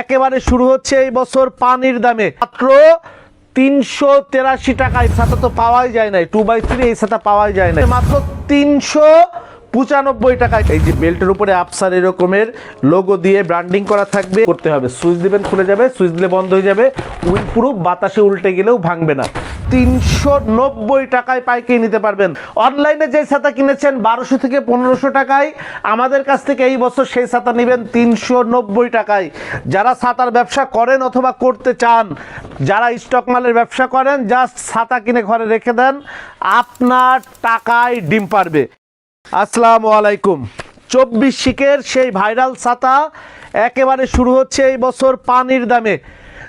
একেবারে শুরু হচ্ছে এই বছর পানির দামে। মাত্র তিনশো তেরাশি টাকা এই ছাতা তো পাওয়াই যায় নাই। টু বাই থ্রি এই ছাতা পাওয়াই যায় না মাত্র তিনশো পঁচানব্বই টাকা এই যে বেল্টের উপরে আপসার এরকমের লোগো দিয়ে ব্র্যান্ডিং করা থাকবে, করতে হবে। সুইচ দিবেন খুলে যাবে, সুইচ দিলে বন্ধ হয়ে যাবে। উইল প্রুফ বাতাসে উল্টে গেলেও ভাঙবে না। তিনশো নব্বই টাকায় পাইকারি নিতে পারবেন। অনলাইনে যে ছাতা কিনেছেন বারোশো থেকে পনেরোশো টাকায়, আমাদের কাছ থেকে এই বছর সেই ছাতা নেবেন তিনশো নব্বই টাকায়। যারা ছাতার ব্যবসা করেন অথবা করতে চান, যারা স্টক মালের ব্যবসা করেন, জাস্ট ছাতা কিনে ঘরে রেখে দেন, আপনার টাকায় ডিম পারবে। আসসালামু আলাইকুম। চব্বিশ শিকের সেই ভাইরাল ছাতা একেবারে শুরু হচ্ছে এই বছর পানির দামে।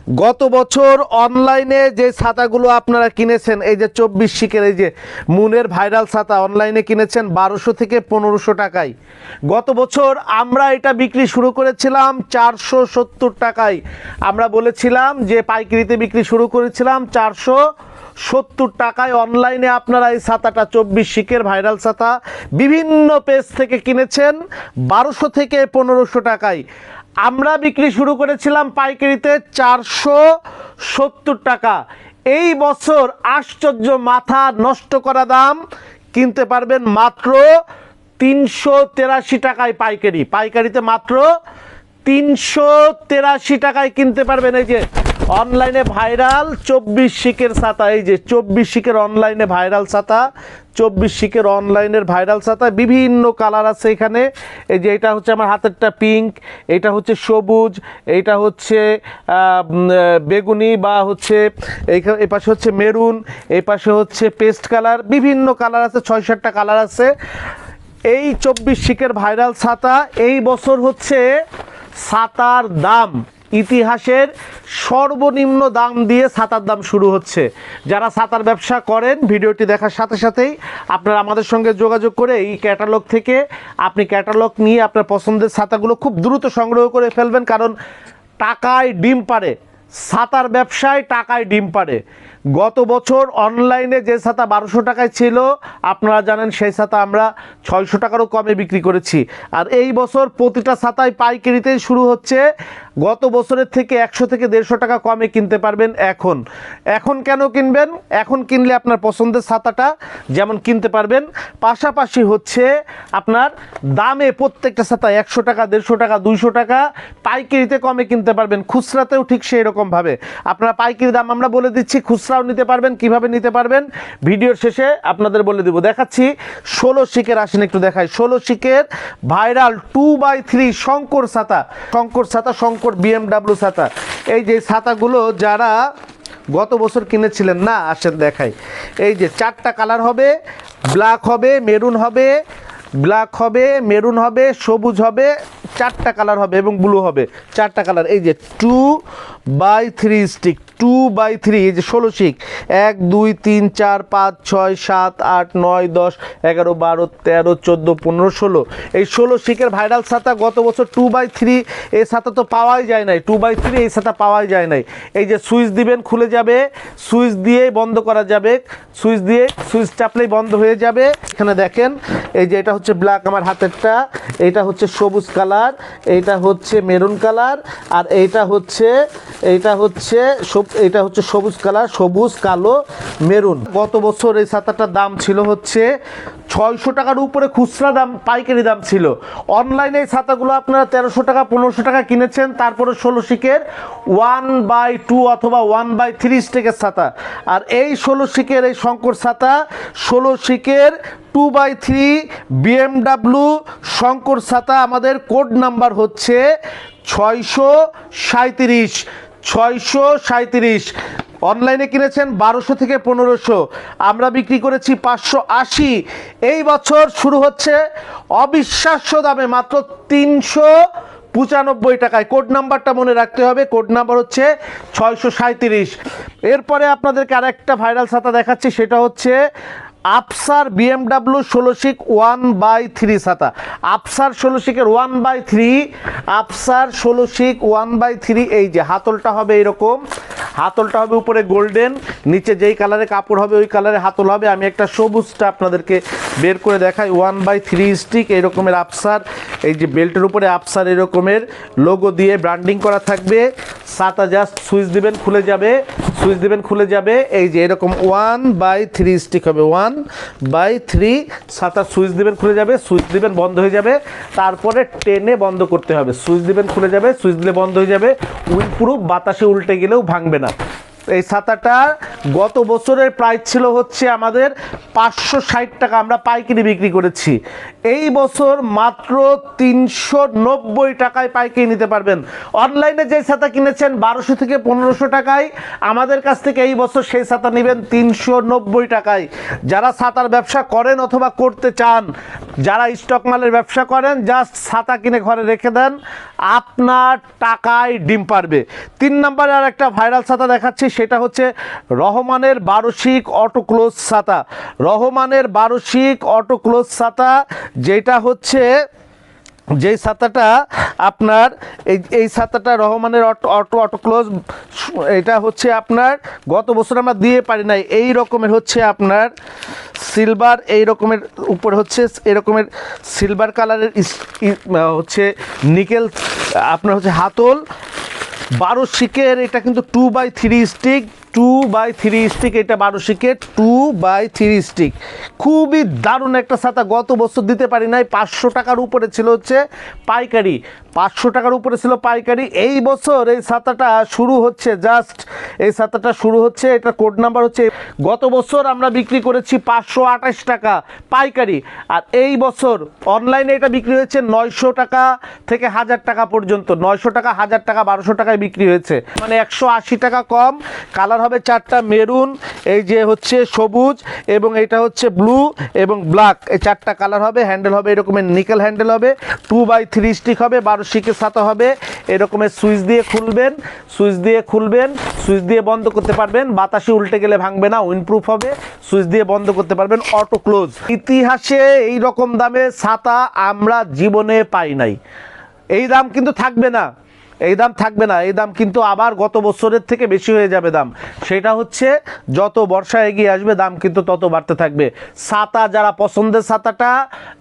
গত বছর অনলাইনে যে ছাতাগুলো আপনারা কিনেছেন, এই যে চব্বিশ শিকের এই যে মুনের ভাইরাল ছাতা অনলাইনে কিনেছেন বারোশো থেকে পনেরোশো টাকায়। গত বছর আমরা এটা বিক্রি শুরু করেছিলাম চারশো সত্তর টাকায়। আমরা বলেছিলাম যে পাইকারিতে বিক্রি শুরু করেছিলাম চারশো সত্তর টাকায়। অনলাইনে আপনারা এই ছাতাটা, চব্বিশ শিকের ভাইরাল ছাতা, বিভিন্ন পেজ থেকে কিনেছেন বারোশো থেকে পনেরোশো টাকায়। আমরা বিক্রি শুরু করেছিলাম পাইকারিতে চারশো সত্তর টাকা। এই বছর আশ্চর্য মাথা নষ্ট করা দাম কিনতে পারবেন মাত্র তিনশো তেরাশি টাকায় পাইকারি। পাইকারিতে মাত্র তিনশো তেরাশি টাকায় কিনতে পারবেন এই যে অনলাইনে ভাইরাল, চব্বিশ শিকের ছাতা, এই যে চব্বিশ শিকের অনলাইনে ভাইরাল ছাতা, চব্বিশ শিকের অনলাইনের ভাইরাল ছাতা, বিভিন্ন কালার আছে এখানে। এই যে এটা হচ্ছে আমার হাতেরটা পিঙ্ক, এটা হচ্ছে সবুজ এইটা হচ্ছে বেগুনি বা হচ্ছে এই পাশে হচ্ছে মেরুন এই পাশে হচ্ছে পেস্ট কালার, বিভিন্ন কালার আছে ছয় সাতটা কালার আছে। এই চব্বিশ শিকের ভাইরাল ছাতা এই বছর হচ্ছে ছাতার দাম। ইতিহাসের সর্বনিম্ন দাম দিয়ে ছাতার দাম শুরু হচ্ছে। যারা ছাতার ব্যবসা করেন, ভিডিওটি দেখার সাথে সাথেই আপনারা আমাদের সঙ্গে যোগাযোগ করে এই ক্যাটালগ থেকে আপনি ক্যাটালগ নিয়ে আপনার পছন্দের ছাতাগুলো খুব দ্রুত সংগ্রহ করে ফেলবেন। কারণ টাকায় ডিম পারে ছাতার ব্যবসায় টাকায় ডিম পারে গত বছর অনলাইনে যে ছাতা বারোশো টাকায় ছিল, আপনারা জানেন সেই ছাতা আমরা ছয়শো টাকারও কমে বিক্রি করেছি। আর এই বছর প্রতিটা ছাতায় পাইকারিতেই শুরু হচ্ছে, গত বছরের থেকে একশো থেকে দেড়শো টাকা কমে কিনতে পারবেন এখন। এখন কেন কিনবেন? এখন কিনলে আপনার পছন্দের ছাতাটা যেমন কিনতে পারবেন। পাশাপাশি হচ্ছে আপনার দামে প্রত্যেকটা ছাতা একশো টাকা, দেড়শো টাকা, দুইশো টাকা পাইকারিতে কমে কিনতে পারবেন। খুচরাতেও ঠিক সেই রকমভাবে আপনারা পাইকারি দাম আমরা বলে দিচ্ছি খুচরাও নিতে পারবেন, কীভাবে নিতে পারবেন? ভিডিওর শেষে আপনাদের বলে দিব, দেখাচ্ছি ষোলো শিকের আসেন, একটু দেখাই। ষোলো শিকের viral two by three Shankar ছাতা শঙ্কর ছাতা, শঙ্কর বিএমডাব্লিউ ছাতা। এই যে ছাতাগুলো যারা গত বছর কিনেছিলেন, না, আসেন দেখাই। এই যে চারটা কালার হবে ব্ল্যাক হবে মেরুন হবে ব্ল্যাক হবে মেরুন হবে, সবুজ হবে চারটা কালার হবে এবং ব্লু হবে। চারটা কালার, এই যে two by three stick two by three এই যে ষোলো শিক এক, দুই, তিন, চার, পাঁচ, ছয়, সাত, আট, নয়, দশ, এগারো, বারো, তেরো, চোদ্দ, পনেরো, ষোলো। এই ষোলো শিকের ভাইরাল ছাতা গত বছর টু বাই থ্রি এই ছাতা তো পাওয়াই যায় নাই। টু বাই থ্রি এই ছাতা পাওয়াই যায় নাই। এই যে সুইচ দিবেন, খুলে যাবে সুইচ দিয়ে বন্ধ করা যাবে। সুইচ দিয়ে সুইচ চাপলেই বন্ধ হয়ে যাবে। এখানে দেখেন, এই যে এটা হচ্ছে ব্ল্যাক আমার হাতেরটা এইটা হচ্ছে সবুজ কালার এইটা হচ্ছে মেরুন কালার আর এইটা হচ্ছে এইটা হচ্ছে এইটা হচ্ছে সবুজ কালার, সবুজ, কালো মেরুন। গত বছর এই ছাতাটার দাম ছিল হচ্ছে ছয়শো টাকার উপরে খুচরা দাম, পাইকারি দাম ছিল। অনলাইনে এই ছাতাগুলো আপনারা তেরোশো টাকা, পনেরোশো টাকা কিনেছেন, তারপরে ষোলো শিকের ওয়ান বাই টু অথবা ওয়ান বাই থ্রি স্টেকের ছাতা। আর এই ষোলো শিকের এই শঙ্কর ছাতা, ষোলো শিকের two by three BMW Shankar ছাতা, আমাদের কোড নাম্বার হচ্ছে ছয়শো সাঁত্রিশ ছয়শো সাঁত্রিশ অনলাইনে কিনেছেন বারোশো থেকে পনেরোশো। আমরা বিক্রি করেছি পাঁচশো আশি। এই বছর শুরু হচ্ছে অবিশ্বাস্য দামে মাত্র তিনশো পঁচানব্বই টাকায়। কোড নাম্বারটা মনে রাখতে হবে। কোড নাম্বার হচ্ছে ছয়শো সাঁত্রিশ এরপরে আপনাদেরকে আরেকটা ভাইরাল ছাতা দেখাচ্ছি। সেটা হচ্ছে আফসার বিএমডাব্লিউ ষোলোশিক ওয়ান বাই থ্রি ছাতা। আফসার ষোলোশিকের ওয়ান বাই থ্রি, আফসার ষোলোশিক ওয়ান বাই থ্রি, এই যে হাতলটা হবে এরকম। হাতলটা হবে উপরে গোল্ডেন, নিচে যেই কালারে কাপড় হবে ওই কালারে হাতল হবে। আমি একটা সবুজটা আপনাদেরকে বের করে দেখাই। ওয়ান বাই থ্রি স্টিক এই রকমের আফসার। এই যে বেল্টের উপরে আফসার এরকমের। লোগো দিয়ে ব্র্যান্ডিং করা থাকবে। সাতা জাস্ট সুইচ দিবেন, খুলে যাবে। সুইচ দেবেন, খুলে যাবে। এই যে এরকম ওয়ান বাই থ্রি স্টিক হবে ওয়ান বাই থ্রি সাতা সুইচ দেবেন, খুলে যাবে। সুইচ দেবেন, বন্ধ হয়ে যাবে। তারপরে টেনে বন্ধ করতে হবে। সুইচ দেবেন, খুলে যাবে। সুইচ দিলে বন্ধ হয়ে যাবে। উইল প্রুফ বাতাসে উল্টে গেলেও ভাঙবে না। এই ছাতাটার গত বছরের প্রাইস ছিল হচ্ছে আমাদের পাঁচশো ষাট টাকা, আমরা পাইকারি বিক্রি করেছি। এই বছর মাত্র তিনশো নব্বই টাকায় পাইকারি নিতে পারবেন। অনলাইনে যে ছাতা কিনেছেন বারোশো থেকে পনেরোশো টাকায়, আমাদের কাছ থেকে এই বছর সেই ছাতা নেবেন তিনশো নব্বই টাকায়। যারা ছাতার ব্যবসা করেন অথবা করতে চান, যারা স্টক মালের ব্যবসা করেন জাস্ট ছাতা কিনে ঘরে রেখে দেন, আপনার টাকায় ডিম পারবে। তিন নম্বরে আর একটা ভাইরাল ছাতা দেখাচ্ছি সেটা হচ্ছে রহমানের বারোশিক অটো ক্লোজ ছাতা। রহমানের বারোশিক অটো ক্লোজ ছাতা যেটা হচ্ছে যেই ছাতাটা আপনার, এই এই ছাতাটা রহমানের অটো অটো অটো ক্লোজ এটা হচ্ছে আপনার, গত বছর আমরা দিয়ে পারি নাই, এই রকমের হচ্ছে আপনার সিলভার, এই রকমের উপর হচ্ছে এরকমের সিলভার কালারের হচ্ছে নিকেল, আপনার হচ্ছে হাতল বারো শিকের এটা কিন্তু two by three stick two by three stick এটা বারো টু বাই থ্রি স্টিক খুবই দারুণ একটা ছাতা। গত বছর দিতে পারি নাই। পাঁচশো টাকার উপরে ছিল হচ্ছে পাইকারি। পাঁচশো টাকার উপরে ছিল পাইকারি। এই বছর এই ছাতাটা শুরু হচ্ছে জাস্ট এই ছাতাটা শুরু হচ্ছে, এটা কোড নাম্বার হচ্ছে, গত বছর আমরা বিক্রি করেছি পাঁচশো আঠাশ টাকা পাইকারি। আর এই বছর অনলাইনে এটা বিক্রি হয়েছে নয়শো টাকা থেকে হাজার টাকা পর্যন্ত। নয়শো টাকা, হাজার টাকা, বারোশো টাকায় বিক্রি হয়েছে। মানে একশো আশি টাকা কম। কালার হবে চারটা মেরুন, এই যে হচ্ছে সবুজ এবং এটা হচ্ছে ব্লু এবং ব্ল্যাক। এই চারটা কালার হবে, হ্যান্ডেল হবে, এরকমের নিকেল হ্যান্ডেল হবে, টু বাই থ্রি স্টিক হবে, বারো শিকের সাথে হবে, এরকমের সুইচ দিয়ে খুলবেন, সুইচ দিয়ে খুলবেন, সুইচ দিয়ে বন্ধ করতে পারবেন, বাতাসে উল্টে গেলে ভাঙবে না উইন্ডপ্রুফ হবে, সুইচ দিয়ে বন্ধ করতে পারবেন, অটো ক্লোজ। ইতিহাসে এই রকম দামে ছাতা আমরা জীবনে পাই নাই। এই দাম কিন্তু থাকবে না। এই দাম থাকবে না, এই দাম কিন্তু আবার গত বছরের থেকে বেশি হয়ে যাবে দাম। সেটা হচ্ছে যত বর্ষা এগিয়ে আসবে, দাম কিন্তু তত বাড়তে থাকবে। ছাতা যারা পছন্দের ছাতাটা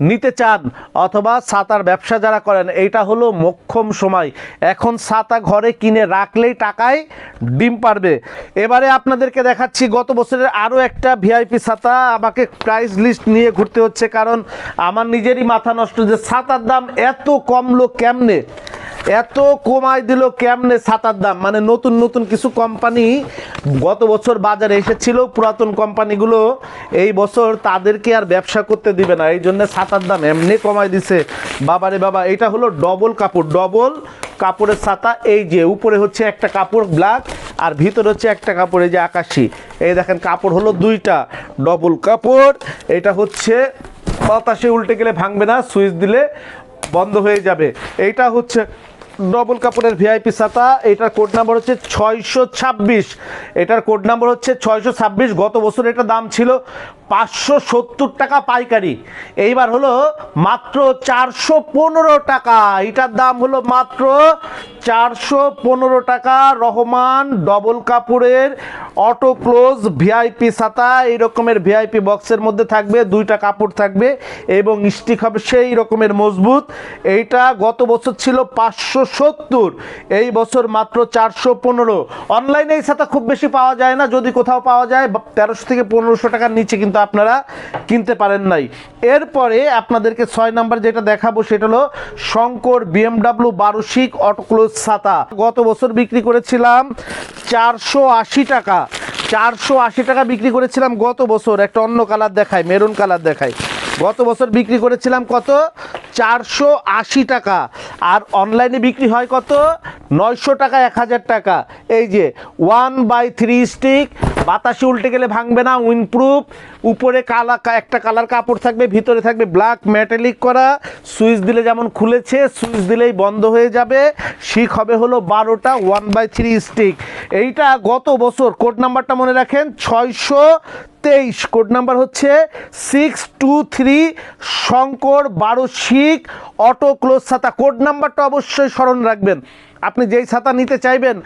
নিতে চান অথবা ছাতার ব্যবসা যারা করেন, এইটা হলো মোক্ষম সময়। এখন ছাতা ঘরে কিনে রাখলেই টাকায় ডিম পারবে। এবারে আপনাদেরকে দেখাচ্ছি, গত বছরের আরও একটা ভিআইপি ছাতা আমাকে প্রাইস লিস্ট নিয়ে ঘুরতে হচ্ছে। কারণ আমার নিজেরই মাথা নষ্ট যে ছাতার দাম এত কমলো কেমনে? এত কমাই দিল কেমনে ছাতার দাম? মানে নতুন নতুন কিছু কোম্পানি গত বছর বাজারে এসেছিল, পুরাতন কোম্পানিগুলো এই বছর তাদেরকে আর ব্যবসা করতে দিবে না। এই জন্য ছাতার দাম এমনি কমাই দিছে। বাবারে বাবা, এটা হলো ডবল কাপড়। ডবল কাপড়ের ছাতা এই যে, উপরে হচ্ছে একটা কাপড় ব্ল্যাক আর ভিতরে হচ্ছে একটা কাপড় এই যে আকাশি। এই দেখেন কাপড় হলো দুইটা ডবল কাপড়। এটা হচ্ছে বাতাসে উল্টে গেলে ভাঙবে না, সুইচ দিলে বন্ধ হয়ে যাবে। এইটা হচ্ছে ডবল কাপড়ের ভিআইপি ছাতা, এটার কোড নাম্বার হচ্ছে ছয়শো ছাব্বিশ। এটার কোড নাম্বার হচ্ছে ছয়শো ছাব্বিশ। গত বছর এটা দাম ছিল পাঁচশো সত্তর টাকা পাইকারি। এইবার হলো মাত্র চারশো পনেরো টাকা। এটার দাম হলো মাত্র চারশো পনেরো টাকা। রহমান ডবল কাপড়ের অটো ক্লোজ ভিআইপি ছাতা, এই রকমের ভিআইপি বক্সের মধ্যে থাকবে, দুইটা কাপড় থাকবে এবং স্টিক হবে সেই রকমের মজবুত। এইটা গত বছর ছিল পাঁচশো সত্তর। এই বছর মাত্র চারশো পনেরো। অনলাইনে এই ছাতা খুব বেশি পাওয়া যায় না, যদি কোথাও পাওয়া যায়, তেরোশো থেকে পনেরোশো টাকার নিচে কিন্তু আপনারা কিনতে পারেন নাই। এরপরে আপনাদেরকে ছয় নাম্বার যেটা দেখাবো, সেটা হলো শঙ্কর বিএমডাব্লিউ বারোশিক অটোক্লোজ ছাতা। গত বছর বিক্রি করেছিলাম চারশো আশি টাকা। চারশো আশি টাকা বিক্রি করেছিলাম গত বছর। একটা অন্য কালার দেখায় মেরুন কালার দেখায় গত বছর বিক্রি করেছিলাম কত? চারশো আশি টাকা। আর অনলাইনে বিক্রি হয় কত? নয়শো টাকা, এক হাজার টাকা। এই যে ওয়ান বাই থ্রি স্টিক বাতাসে উল্টে গেলে ভাঙবে না উইন্ডপ্রুফ উপরে কালা একটা কালার কাপড় থাকবে, ভিতরে থাকবে ব্ল্যাক মেটালিক করা। সুইচ দিলে যেমন খুলেছে, সুইচ দিলেই বন্ধ হয়ে যাবে। শিক হবে হলো বারোটা ওয়ান বাই থ্রি স্টিক এইটা গত বছর কোড নাম্বারটা মনে রাখেন, ছয়শো তেইশ কোড নাম্বার হচ্ছে সিক্স টু থ্রি শঙ্কর বারোশিক অটো ক্লোজ ছাতা। কোড নাম্বারটা অবশ্যই স্মরণ রাখবেন। আপনি যেই ছাতা নিতে চাইবেন,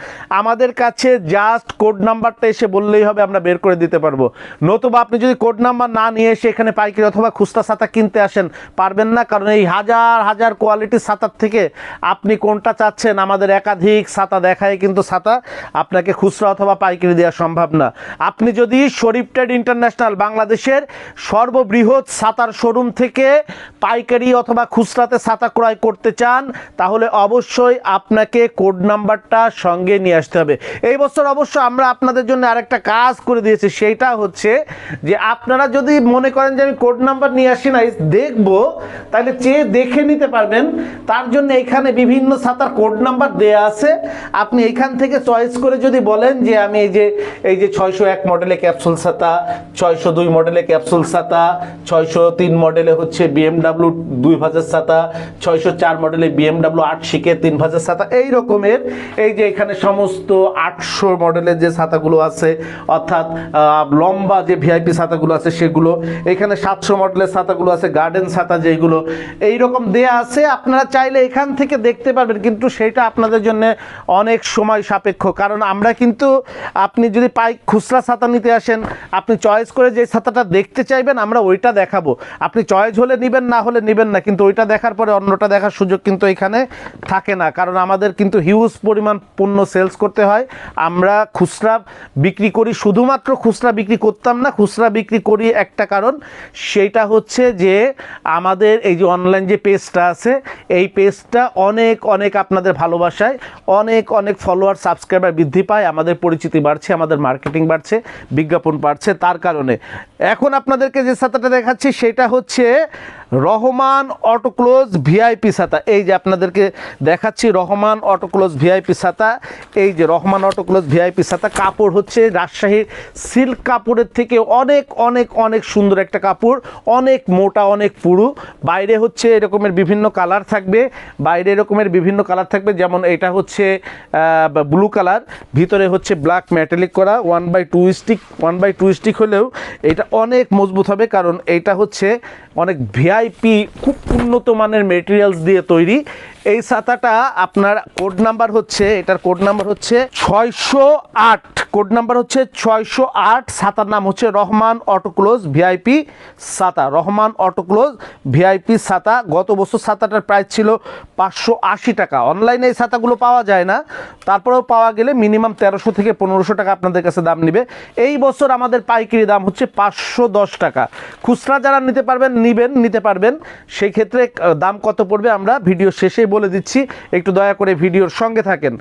আমাদের কাছে জাস্ট কোড নাম্বারটা এসে বললেই হবে, আমরা বের করে দিতে পারব। নতুবা আপনি যদি কোড নাম্বার না নিয়ে এসে এখানে পাইকারি অথবা খুচরা ছাতা কিনতে আসেন, পারবেন না, কারণ এই হাজার হাজার কোয়ালিটির ছাতার থেকে আপনি কোনটা চাচ্ছেন, আমাদের একাধিক ছাতা দেখায় কিন্তু ছাতা আপনাকে খুচরা অথবা পাইকারি দেওয়া সম্ভব না। আপনি যদি শরীফ ট্রেড ইন্টারন্যাশনাল বাংলাদেশের সর্ববৃহৎ ছাতার শোরুম থেকে পাইকারি অথবা খুচরাতে ছাতা ক্রয় করতে চান, তাহলে অবশ্যই আপনাকে কোড নাম্বারটা সঙ্গে নিয়ে আসতে হবে। এই বছর অবশ্য আমরা আপনাদের জন্য আরেকটা কাজ করে দিয়েছি সেইটা হচ্ছে যে আপনারা যদি মনে করেন যে আমি কোড নাম্বার নিয়ে আসি না দেখব, তাহলে চেয়ে দেখে নিতে পারবেন। তার জন্য এখানে বিভিন্ন ছাতার কোড নাম্বার দেয়া আছে। আপনি এখান থেকে চয়েস করে যদি বলেন যে আমি এই যে এই যে ছয়শো এক মডেলে ক্যাপসুল ছাতা ছয়শো দুই মডেলে ক্যাপসুল ছাতা ছয়শো তিন মডেলে হচ্ছে বিএমডাব্লিউ দুই ভাজের ছাতা ছয়শো চার মডেলে বিএমডাব্লিউ আট শিখে তিন ভাজের ছাতা এই রকমের এই যে এখানে সমস্ত আটশো মডেলের যে ছাতাগুলো আছে, অর্থাৎ লম্বা যে ভিআইপি ছাতাগুলো আছে সেগুলো, এখানে সাতশো মডেলের ছাতাগুলো আছে, গার্ডেন ছাতা যেগুলো, এই রকম দেয়া আছে। আপনারা চাইলে এখান থেকে দেখতে পারবেন, কিন্তু সেটা আপনাদের জন্য অনেক সময় সাপেক্ষ। কারণ আমরা কিন্তু, আপনি যদি পাই খুচরা ছাতা নিতে আসেন, আপনি চয়েস করে যে ছাতাটা দেখতে চাইবেন, আমরা ওইটা দেখাবো। আপনি চয়েস হলে নেবেন, না হলে নেবেন না, কিন্তু ওইটা দেখার পরে অন্যটা দেখার সুযোগ কিন্তু এখানে থাকে না। কারণ আমাদের কিন্তু হিউজ পরিমাণ পণ্য সেলস করতে হয়। আমরা খুচরা বিক্রি করি, শুধুমাত্র খুচরা বিক্রি করতাম না, খুচরা বিক্রি করি একটা কারণ সেইটা হচ্ছে যে আমাদের এই যে অনলাইন যে পেজটা আছে, এই পেজটা অনেক অনেক আপনাদের ভালোবাসায়, অনেক অনেক ফলোয়ার সাবস্ক্রাইবার বৃদ্ধি পায়। আমাদের পরিচিতি বাড়ছে, আমাদের মার্কেটিং বাড়ছে, বিজ্ঞাপন বাড়ছে। তার কারণে। এখন আপনাদেরকে যে ছাতাটা দেখাচ্ছি, সেটা হচ্ছে রহমান অটোক্লোজ ভিআইপি ছাতা। এই যে আপনাদেরকে দেখাচ্ছি রহমান অটোক্লোজ ভিআইপি ছাতা। এই যে রহমান অটোক্লোজ ভিআইপি ছাতা, কাপড় হচ্ছে রাজশাহীর সিল্ক কাপড়ের থেকে অনেক অনেক অনেক সুন্দর একটা কাপড়। অনেক মোটা, অনেক পুরু। বাইরে হচ্ছে এরকমের বিভিন্ন কালার থাকবে। বাইরে এরকমের বিভিন্ন কালার থাকবে। যেমন এটা হচ্ছে ব্লু কালার। ভিতরে হচ্ছে ব্ল্যাক ম্যাটেলিক করা। One by two stick, one by two stick হলেও এটা অনেক মজবুত হবে, কারণ এটা হচ্ছে অনেক ভিআইপি খুব উন্নত মানের মেটেরিয়ালস দিয়ে তৈরি। এই ছাতাটা আপনার কোড নাম্বার হচ্ছে, এটার কোড নাম্বার হচ্ছে ছয়শো আট। কোড নাম্বার হচ্ছে ছয়শো আট, ছাতার নাম হচ্ছে রহমান অটোক্লোজ ভিআইপি ছাতা। রহমান অটোক্লোজ ভিআইপি ছাতা। গত বছর ছাতাটার প্রাইস ছিল পাঁচশো আশি টাকা। অনলাইনে এই ছাতাগুলো পাওয়া যায় না। তারপরেও পাওয়া গেলে মিনিমাম তেরোশো থেকে পনেরোশো টাকা আপনাদের কাছে দাম নেবে। এই বছর আমাদের পাইকারি দাম হচ্ছে পাঁচশো দশ টাকা। খুচরা যারা নিতে পারবেন, নিবেন, নিতে পারবেন। সেই ক্ষেত্রে দাম কত পড়বে আমরা ভিডিও শেষেই বলে দিচ্ছি, একটু দয়া করে ভিডিওর সঙ্গে থাকেন।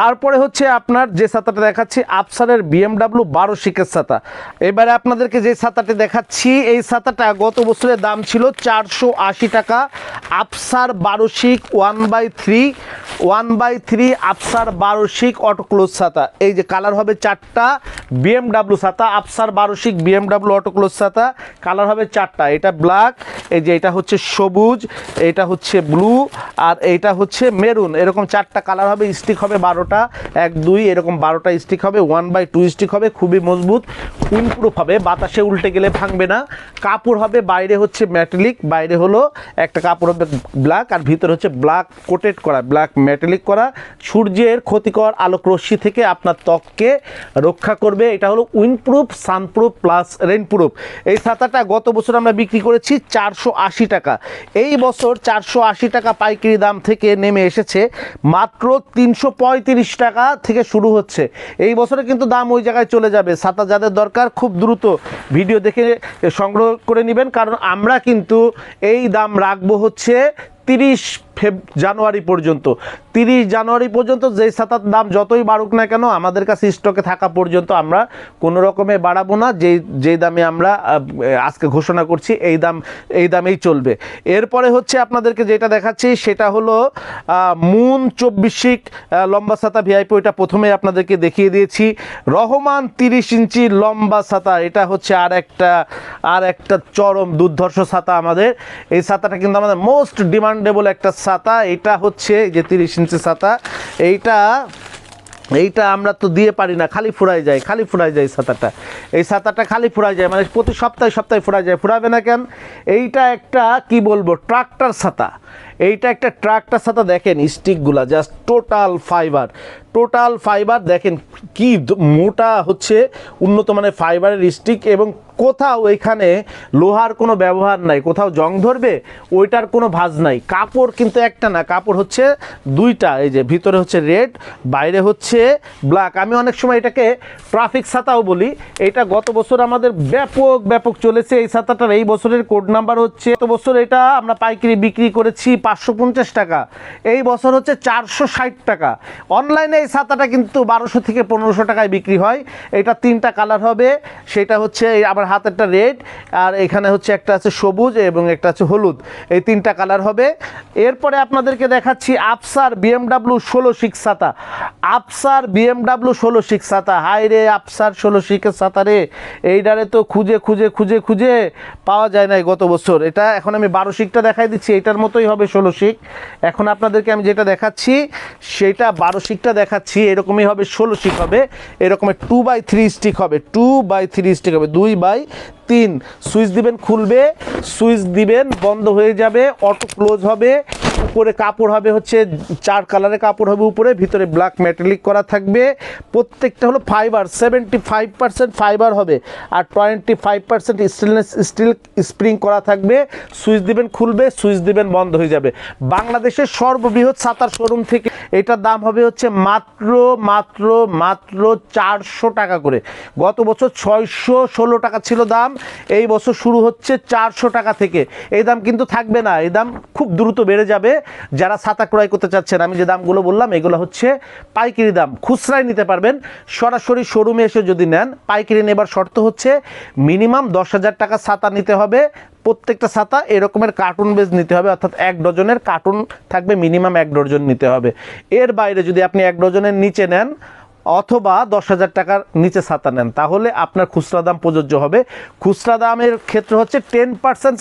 তারপরে হচ্ছে আপনার যে ছাতাটা দেখাচ্ছি আফসারের বিএমডাব্লিউ বারো শিকের ছাতা। এবারে আপনাদেরকে যে ছাতাটি দেখাচ্ছি, এই ছাতাটা গত বছরের দাম ছিল চারশো আশি টাকা। আফসার বারো শিক, one by three, one by three Afsar বারো শিক অটোক্লোজ ছাতা। এই যে কালার হবে চারটা বিএমডাব্লিউ ছাতা, আফসার বারো শিক বিএমডাব্লিউ অটোক্লোজ ছাতা। কালার হবে চারটা, এটা ব্ল্যাক, এই যে এটা হচ্ছে সবুজ, এটা হচ্ছে ব্লু, আর এইটা হচ্ছে মেরুন, এরকম চারটা কালার হবে স্টিক হবে বারোটা, এক, দুই, এরকম বারোটা স্টিক হবে ওয়ান বাই টু স্টিক হবে, খুবই মজবুত উইনপ্রুফ হবে, বাতাসে উল্টে গেলে ভাঙবে না। কাপড় হবে, বাইরে হচ্ছে ম্যাটেলিক বাইরে হলো একটা কাপড় হবে ব্ল্যাক আর ভিতরে হচ্ছে ব্ল্যাক কোটেড করা ব্ল্যাক ম্যাটেলিক করা। সূর্যের ক্ষতিকর আলোক রশ্মি থেকে আপনার ত্বককে রক্ষা করবে। এটা হলো উইনপ্রুফ, সানপ্রুফ প্লাস রেনপ্রুফ এই ছাতাটা গত বছর আমরা বিক্রি করেছি চারশো আশি টাকা। এই বছর চারশো আশি টাকা পাইকারি দাম থেকে নেমে এসেছে। মাত্র তিনশো পঁয়ত্রিশ টাকা থেকে শুরু হচ্ছে। এই বছরে কিন্তু দাম ওই জায়গায় চলে যাবে। ছাতা যাদের দরকার, খুব দ্রুত। ভিডিও দেখে সংগ্রহ করে নেবেন কারণ আমরা কিন্তু এই দাম রাখব হচ্ছে তিরিশ ফেব জানুয়ারি পর্যন্ত। তিরিশ জানুয়ারি পর্যন্ত যেই ছাতার দাম যতই বাড়ুক না কেন, আমাদের কাছে স্টকে থাকা পর্যন্ত আমরা কোনো রকমে বাড়াবো না। যেই যেই দামে আমরা আজকে ঘোষণা করছি, এই দাম এই দামেই চলবে। এরপরে হচ্ছে আপনাদেরকে যেটা দেখাচ্ছি, সেটা হলো মুন চব্বিশিক লম্বা ছাতা ভিআইপি, ওইটা প্রথমে আপনাদেরকে দেখিয়ে দিয়েছি। রহমান তিরিশ ইঞ্চি লম্বা ছাতা এটা হচ্ছে আর একটা আর একটা চরম দুর্ধর্ষ ছাতা আমাদের। এই ছাতাটা কিন্তু আমাদের মোস্ট ডিমান্ডেবল একটা ছাতা, এটা হচ্ছে যে তিরিশ ইঞ্চি ছাতা, এইটা এইটা আমরা তো দিয়ে পারি না, খালি ফুরাই যায়, খালি ফুরাই যায় ছাতাটা। এই ছাতাটা খালি ফুরাই যায় মানে প্রতি সপ্তাহে সপ্তাহে ফুরাই যায়, ফুরাবে না কেন? এইটা একটা, কি বলব, ট্রাক্টর ছাতা। এইটা একটা ট্রাক্টর ছাতা দেখেন, স্টিকগুলা just total fibre total fibre দেখেন, কি মোটা হচ্ছে, উন্নত মানের ফাইবারের স্টিক এবং কোথাও এখানে লোহার কোনো ব্যবহার নাই, কোথাও জং ধরবে, ওইটার কোনো ভাঁজ নাই। কাপড় কিন্তু একটা না, কাপড় হচ্ছে দুইটা, এই যে ভিতরে হচ্ছে রেড, বাইরে হচ্ছে ব্ল্যাক। আমি অনেক সময় এটাকে ট্রাফিক ছাতাও বলি। এটা গত বছর আমাদের ব্যাপক ব্যাপক চলেছে। এই ছাতাটার এই বছরের কোড নাম্বার হচ্ছে, গত বছর এটা আমরা পাইকারি বিক্রি করেছি পাঁচশো পঞ্চাশ টাকা। এই বছর হচ্ছে চারশো ষাট টাকা। অনলাইনে এই ছাতাটা কিন্তু বারোশো থেকে পনেরোশো টাকায় বিক্রি হয়। এটা তিনটা কালার হবে। সেটা হচ্ছে আমার হাতেরটা রেড, আর এখানে হচ্ছে একটা আছে সবুজ এবং একটা আছে হলুদ। এই তিনটা কালার হবে। এরপরে আপনাদেরকে দেখাচ্ছি আফসার বিএমডাব্লিউ ষোলো সিক্স সাতা। আফসার বিএমডাব্লিউ ষোলো সিক্স সাতা। হাই রে আফসার ষোলো সিক্সের ছাতা রে। এইটারে তো খুঁজে খুঁজে খুঁজে খুঁজে পাওয়া যায় নাই গত বছর। এটা এখন আমি বারো শিকটা দেখাই দিচ্ছি এটার মতোই হবে ষোলো শিক এখন আপনাদেরকে আমি যেটা দেখাচ্ছি, সেটা বারো শিকটা দেখাচ্ছি, এরকমই হবে ষোলো শিক হবে। এরকমের টু বাই থ্রি স্টিক হবে টু বাই থ্রি স্টিক হবে, দুই বাই তিন সুইচ দিবেন খুলবে সুইচ দিবেন বন্ধ হয়ে যাবে অটো ক্লোজ হবে উপরে কাপড় হবে হচ্ছে, চার কালারের কাপড় হবে উপরে, ভিতরে ব্ল্যাক মেটালিক করা থাকবে। প্রত্যেকটা হলো fibre seventy five percent fibre হবে আর twenty five percent stainless steel spring করা থাকবে। সুইচ দিবেন খুলবে সুইচ দিবেন বন্ধ হয়ে যাবে। বাংলাদেশের সর্ববৃহৎ সাতার শোরুম থেকে এটার দাম হবে হচ্ছে মাত্র মাত্র মাত্র চারশো টাকা করে। গত বছর ছয়শো ষোলো টাকা ছিল দাম, এই বছর শুরু হচ্ছে চারশো টাকা থেকে। এই দাম কিন্তু থাকবে না, এই দাম খুব দ্রুত বেড়ে যাবে। যারা ছাতা ক্রয় করতে চাচ্ছেন, আমি যে দামগুলো বললাম, এগুলো হচ্ছে পাইকারি দাম। খুচরায় নিতে পারবেন। সরাসরি শোরুমে এসে যদি নেন, পাইকারি নেবার শর্ত হচ্ছে মিনিমাম দশ হাজার টাকা ছাতা নিতে হবে। প্রত্যেকটা ছাতা এরকমের কার্টুন বেজ নিতে হবে, অর্থাৎ এক ডজনের কার্টুন থাকবে, মিনিমাম এক ডজন নিতে হবে। এর বাইরে যদি আপনি এক ডজনের নিচে নেন অথবা দশ হাজার টাকার নিচে ছাতা নেন। তাহলে আপনার খুচরা দাম প্রযোজ্য হবে। খুচরা দামের ক্ষেত্রে হচ্ছে টেন পার্সেন্ট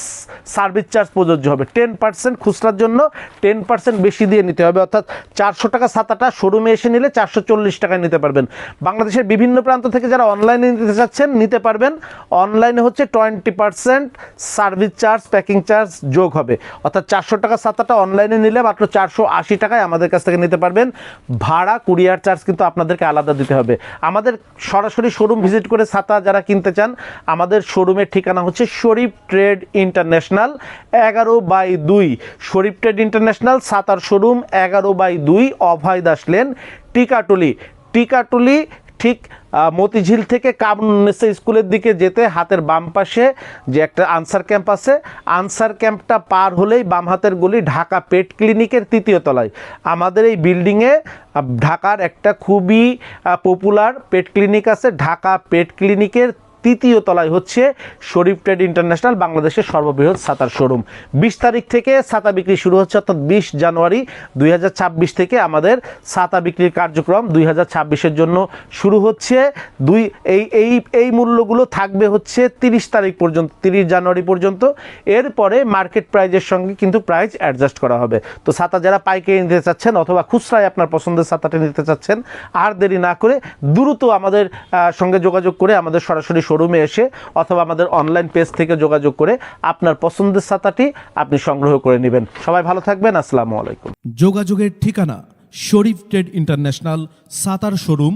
সার্ভিস চার্জ প্রযোজ্য হবে। টেন পার্সেন্ট খুচরার জন্য টেন পার্সেন্ট বেশি দিয়ে নিতে হবে। অর্থাৎ চারশো টাকা ছাতাটা শোরুমে এসে নিলে চারশো চল্লিশ টাকায় নিতে পারবেন। বাংলাদেশের বিভিন্ন প্রান্ত থেকে যারা অনলাইনে নিতে চাচ্ছেন, নিতে পারবেন। অনলাইনে হচ্ছে twenty percent service charge packing charge যোগ হবে। অর্থাৎ চারশো টাকা ছাতাটা অনলাইনে নিলে মাত্র চারশো আশি টাকায় আমাদের কাছ থেকে নিতে পারবেন। ভাড়া কুরিয়ার চার্জ কিন্তু আপনাদেরকে আলাদা দিতে হবে। আমাদের সরাসরি শোরুম ভিজিট করে ছাতা যারা কিনতে চান, আমাদের শোরুমের ঠিকানা হচ্ছে শরীফ ট্রেড ইন্টারন্যাশনাল এগারো বাই দুই। Sharif trade international Sattar showroom এগারো বাই দুই, অভয় দাস লেন, টিকাটুলি। টিকাটুলি ঠিক মতিঝিল থেকে কামনেসা স্কুলের দিকে যেতে হাতের বাম পাশে যে একটা আনসার ক্যাম্প আছে, আনসার ক্যাম্পটা পার হলেই বাম হাতের গলি ঢাকা পেট ক্লিনিকের তৃতীয় তলায়। আমাদের এই বিল্ডিংয়ে ঢাকার একটা খুবই পপুলার পেট ক্লিনিক আছে, ঢাকা পেট ক্লিনিকের তৃতীয় তলায় হচ্ছে শরীফ ট্রেড ইন্টারন্যাশনাল, বাংলাদেশের সর্ববৃহৎ ছাতার শোরুম। বিশ তারিখ থেকে ছাতা বিক্রি শুরু হচ্ছে, অর্থাৎ বিশ জানুয়ারি দুই হাজার ছাব্বিশ থেকে আমাদের ছাতা বিক্রির কার্যক্রম দুই হাজার জন্য শুরু হচ্ছে। দুই, এই এই এই মূল্যগুলো থাকবে হচ্ছে তিরিশ তারিখ পর্যন্ত, তিরিশ জানুয়ারি পর্যন্ত। এরপরে মার্কেট প্রাইজের সঙ্গে কিন্তু প্রাইস অ্যাডজাস্ট করা হবে। তো ছাতা যারা পাইকারি নিতে চাচ্ছেন অথবা খুচরায় আপনার পছন্দের ছাতাটা নিতে চাচ্ছেন, আর দেরি না করে দ্রুত আমাদের সঙ্গে যোগাযোগ করে আমাদের সরাসরি শোরুমে এসে অথবা আমাদের অনলাইন পেজ থেকে যোগাযোগ করে আপনার পছন্দের ছাতাটি আপনি সংগ্রহ করে নেবেন। সবাই ভালো থাকবেন, আসসালামু আলাইকুম। যোগাযোগের ঠিকানা শরীফ ট্রেড ইন্টারন্যাশনাল সাতার শোরুম,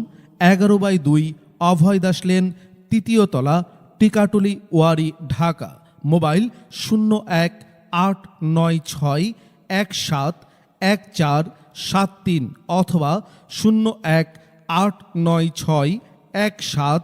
এগারো বাই দুই অভয় দাস লেন, তৃতীয় তলা, টিকাটুলি, ওয়ারি, ঢাকা। মোবাইল শূন্য এক আট নয় ছয় এক সাত এক চার সাত তিন অথবা শূন্য এক আট নয় ছয় এক সাত